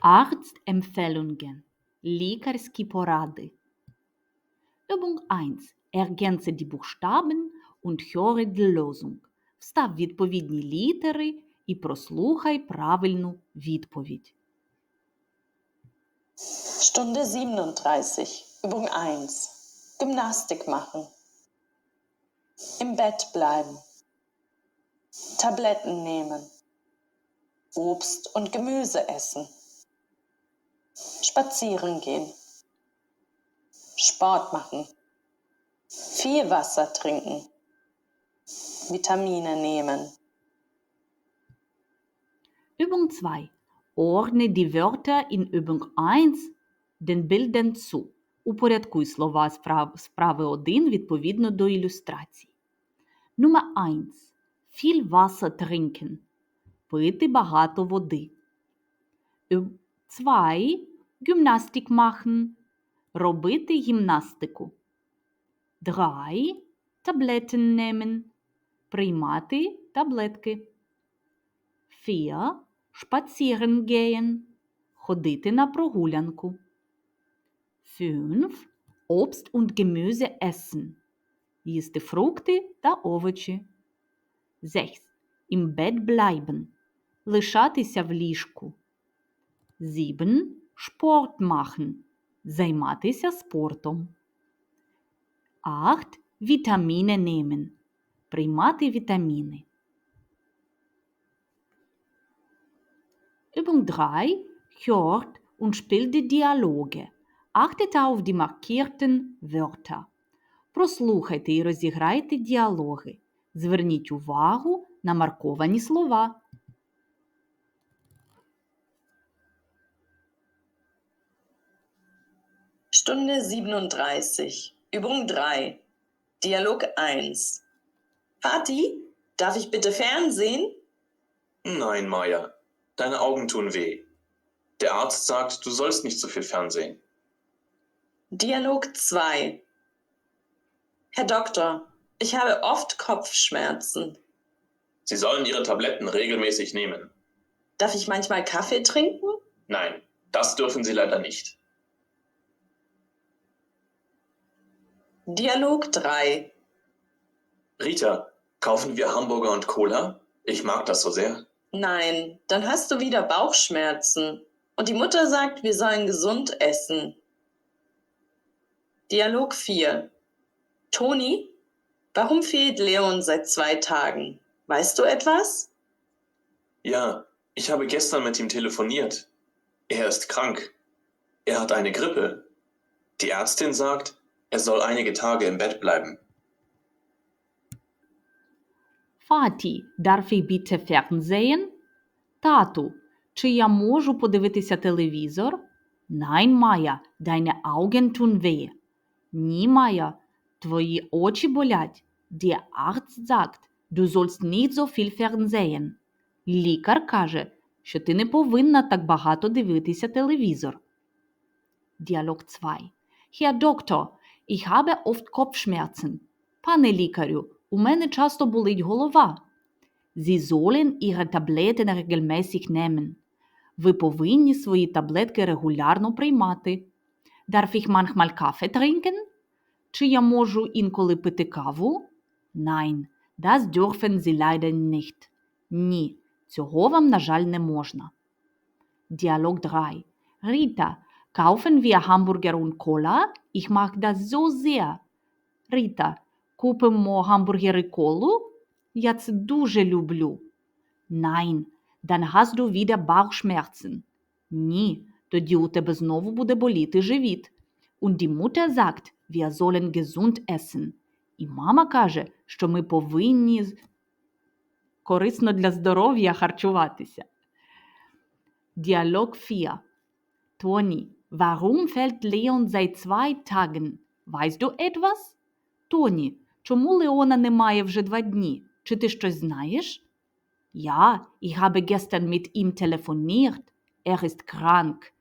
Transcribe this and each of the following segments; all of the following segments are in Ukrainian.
Arztempfehlungen. Лікарські поради. Übung 1. Ergänze die Buchstaben und höre die Lösung. Встав відповідні літери і прослухай правильну відповідь. Stunde 37, Übung 1. Gymnastik machen. Im Bett bleiben. Tabletten nehmen. Obst und Gemüse essen. Spazieren gehen. Sport machen. Viel Wasser trinken. Vitamine nehmen. Übung 2. Ordne die Wörter in Übung 1 den Bildern zu. Упорядкуй слова справ- справи 1 відповідно до ілюстрацій. Nummer 1. Viel Wasser trinken. Пити багато води. 2. Gymnastik machen. Робити гімнастику. 3. Tabletten nehmen. Приймати таблетки. 4. Spazieren gehen. Ходити на прогулянку. 5. Obst und Gemüse essen. Їсти фрукти та овочі. 6. Im Bett bleiben. Лишатися в ліжку. 7. Sport machen. Займатися спортом. 8. Vitamine nehmen. Приймати вітаміни. Übung 3. Hört und spielt die Dialoge. Achtet auf die markierten Wörter. Прослухайте і розіграйте діалоги. Зверніть увагу на марковані слова. Stunde 37, Übung 3. Dialog 1. Vati, darf ich bitte Fernsehen? Nein, Maya. Deine Augen tun weh. Der Arzt sagt, du sollst nicht so viel Fernsehen. Dialog 2. Herr Doktor, ich habe oft Kopfschmerzen. Sie sollen ihre Tabletten regelmäßig nehmen. Darf ich manchmal Kaffee trinken? Nein, das dürfen sie leider nicht. Dialog 3. Rita, kaufen wir Hamburger und Cola? Ich mag das so sehr. Nein, dann hast du wieder Bauchschmerzen. Und die Mutter sagt, wir sollen gesund essen. Dialog 4. Toni, warum fehlt Leon seit zwei Tagen? Weißt du etwas? Ja, ich habe gestern mit ihm telefoniert. Er ist krank. Er hat eine Grippe. Die Ärztin sagt, er soll einige Tage im Bett bleiben. Фаті, ich bitte Fernsehen? Тату, чи я можу подивитися телевізор? Nein, Майя, deine Augen tun weh. Ні, Майя, твої очі болять. Der Arzt sagt, du sollst nicht so viel Fernsehen. Лікар каже, що ти не повинна так багато дивитися телевізор. Діалог 2. Herr Doktor, ich habe oft Kopfschmerzen. Пане лікарю, у мене часто болить голова. Sie sollen ihre Tabletten regelmäßig nehmen. Ви повинні свої таблетки регулярно приймати. Darf ich manchmal Kaffee trinken? Чи я можу інколи пити каву? Nein, das dürfen Sie leider nicht. Ні, цього вам, на жаль, не можна. Dialog 3. Rita, kaufen wir Hamburger und Cola? Ich mag das so sehr. Рита, купимо гамбургери колу? Я це дуже люблю. Nein, dann hast du wieder Bauchschmerzen. Ні, тоді у тебе знову буде боліти живіт. Und die Mutter sagt, wir sollen gesund essen. І мама каже, що ми повинні корисно для здоров'я харчуватися. Dialog 4. Toni, warum fällt Leon seit zwei Tagen? Weißt du etwas? Тоні, чому Леона немає вже два дні? Чи ти щось знаєш? Ja, ich habe gestern mit ihm telefoniert. Er ist krank.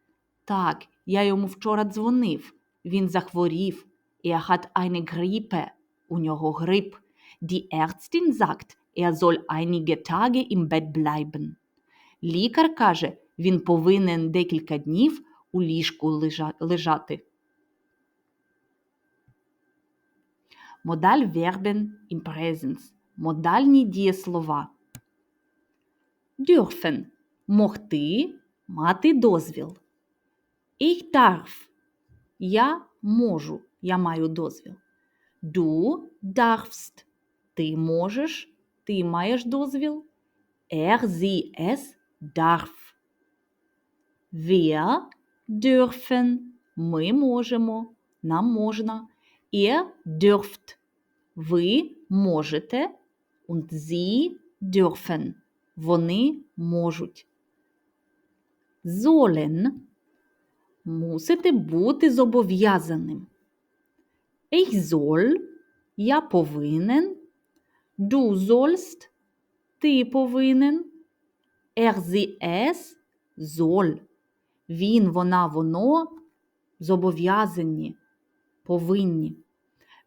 Так, я йому вчора дзвонив. Він захворів. Er hat eine Grippe. У нього грип. Die Ärztin sagt, er soll einige Tage im Bett bleiben. Лікар каже, Він повинен декілька днів у ліжку лежати. Модаль вербен im Präsens. Модальні дієслова. Dürfen – могти, мати дозвіл. Ich darf – я можу, я маю дозвіл. Du darfst – ти можеш, ти маєш дозвіл. Er, sie, es darf. Wir dürfen – ми можемо, нам можна. Ihr dürft – ви можете. Und sie dürfen – вони можуть. Sollen – мусити бути зобов'язаним. Ich soll – я повинен. Du sollst – ти повинен. Er, sie, es soll. Він, вона, воно зобов'язані, повинні.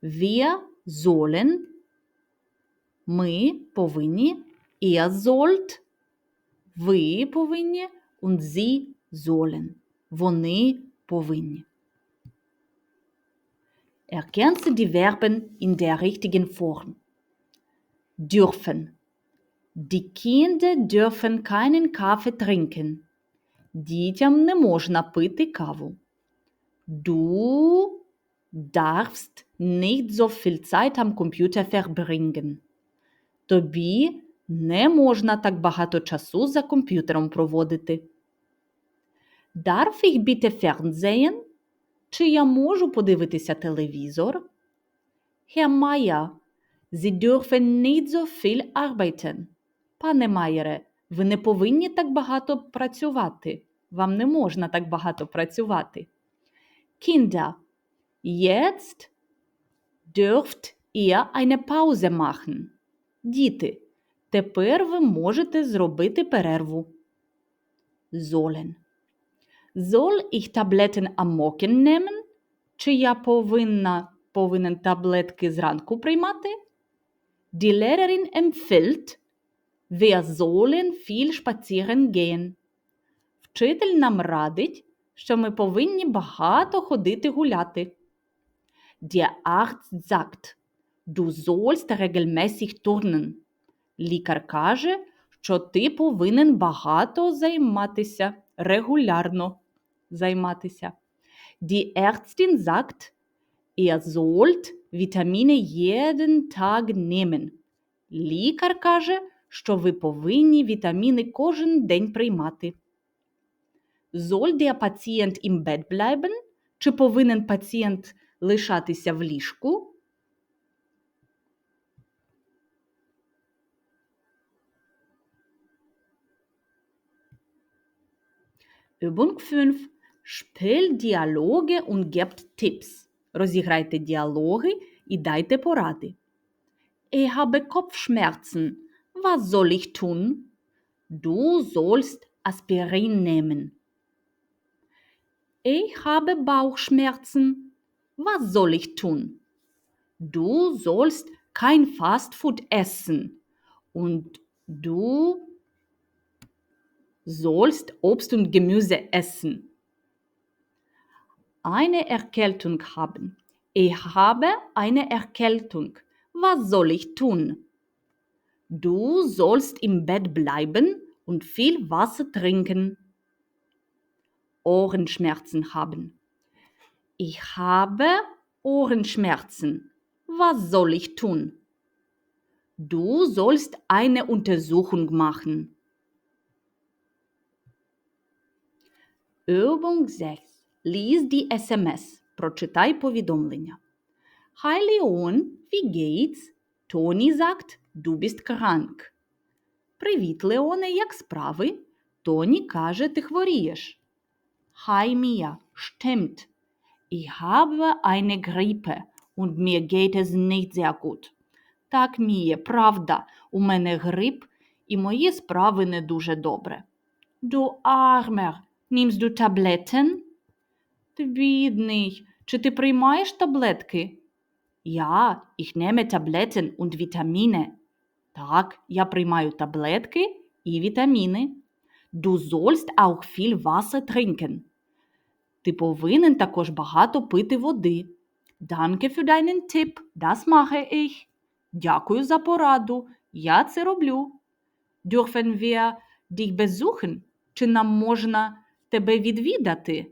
Wir sollen – ми повинні. Ihr sollt – ви повинні. Und sie sollen – вони повинні. Ergänze die Verben in der richtigen Form. Dürfen. Die Kinder dürfen keinen Kaffee trinken. Дітям не можна пити каву. Du darfst nicht so viel Zeit am Computer verbringen. Тобі не можна так багато часу за комп'ютером проводити. Darf ich bitte fernsehen? Чи я можу подивитися телевізор? Herr Meier, Sie dürfen nicht so viel arbeiten. Пане Майере, ви не повинні так багато працювати. Вам не можна так багато працювати. Kinder, jetzt dürft ihr eine Pause machen. Діти, тепер ви можете зробити перерву. Sollen. Soll ich Tabletten am Morgen nehmen? Чи я повинна, повинен таблетки зранку приймати? Die Lehrerin empfiehlt, wir sollen viel spazieren gehen. Вчитель нам радить, що ми повинні багато ходити гуляти. Der Arzt sagt, du sollst regelmäßig turnen. Лікар каже, що ти повинен багато займатися, регулярно займатися. Die Ärztin sagt, ihr sollt Vitamine jeden Tag nehmen. Лікар каже, що ви повинні вітаміни кожен день приймати. Soll der Patient im Bett bleiben? Чи повинен пацієнт лишатися в ліжку? Übung 5. Spiel Dialoge und gebt Tipps. Розіграйте діалоги і дайте поради. Ich habe Kopfschmerzen. Was soll ich tun? Du sollst Aspirin nehmen. Ich habe Bauchschmerzen. Was soll ich tun? Du sollst kein Fastfood essen. Und du sollst Obst und Gemüse essen. Eine Erkältung haben. Ich habe eine Erkältung. Was soll ich tun? Du sollst im Bett bleiben und viel Wasser trinken. Ohrenschmerzen haben. Ich habe Ohrenschmerzen. Was soll ich tun? Du sollst eine Untersuchung machen. Übung 6. Lies die SMS. Прочитай повідомлення. Hi Leon, wie geht's? Тоні sagt, du bist krank. Привіт, Леоне, як справи? Тоні каже, ти хворієш. Hi Mia, stimmt. Ich habe eine Grippe und mir geht es nicht sehr gut. Так, Міє, правда, у мене грип, і мої справи не дуже добре. Du armer, nimmst du Tabletten? Ти бідний, чи ти приймаєш таблетки? Ja, ich nehme Tabletten und Vitamine. Так, я приймаю таблетки і вітаміни. Du sollst auch viel Wasser trinken. Ти повинен також багато пити води. Danke für deinen Tipp. Das mache ich. Дякую за пораду. Я це роблю. Dürfen wir dich besuchen? Чи нам можна тебе відвідати?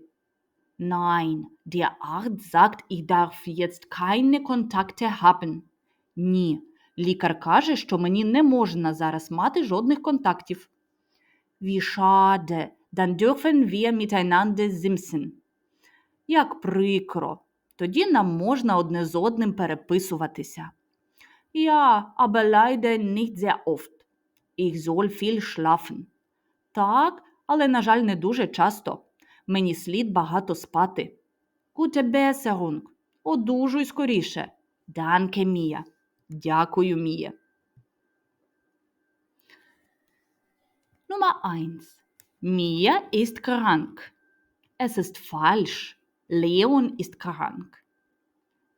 Nein, der Arzt sagt, ich darf jetzt keine Kontakte haben. Ні, лікар каже, що мені не можна зараз мати жодних контактів. Wie schade, dann dürfen wir miteinander simsen. Як прикро, тоді нам можна одне з одним переписуватися. Ja, aber leider nicht sehr oft. Schlafen. Так, але, на жаль, не дуже часто. Мені слід багато спати. Gute Besserung. Одужуй скоріше. Danke, Mia. Дякую, Мія. Nummer 1. Mia ist krank. Es ist falsch. Leon ist krank.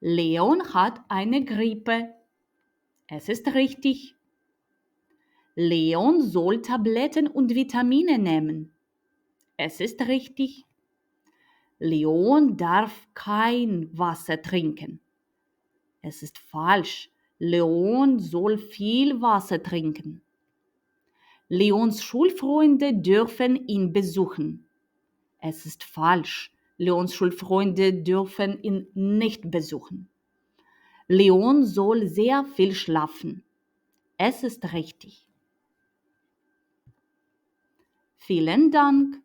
Leon hat eine Grippe. Es ist richtig. Leon soll Tabletten und Vitamine nehmen. Es ist richtig. Leon darf kein Wasser trinken. Es ist falsch. Leon soll viel Wasser trinken. Leons Schulfreunde dürfen ihn besuchen. Es ist falsch. Leons Schulfreunde dürfen ihn nicht besuchen. Leon soll sehr viel schlafen. Es ist richtig. Vielen Dank.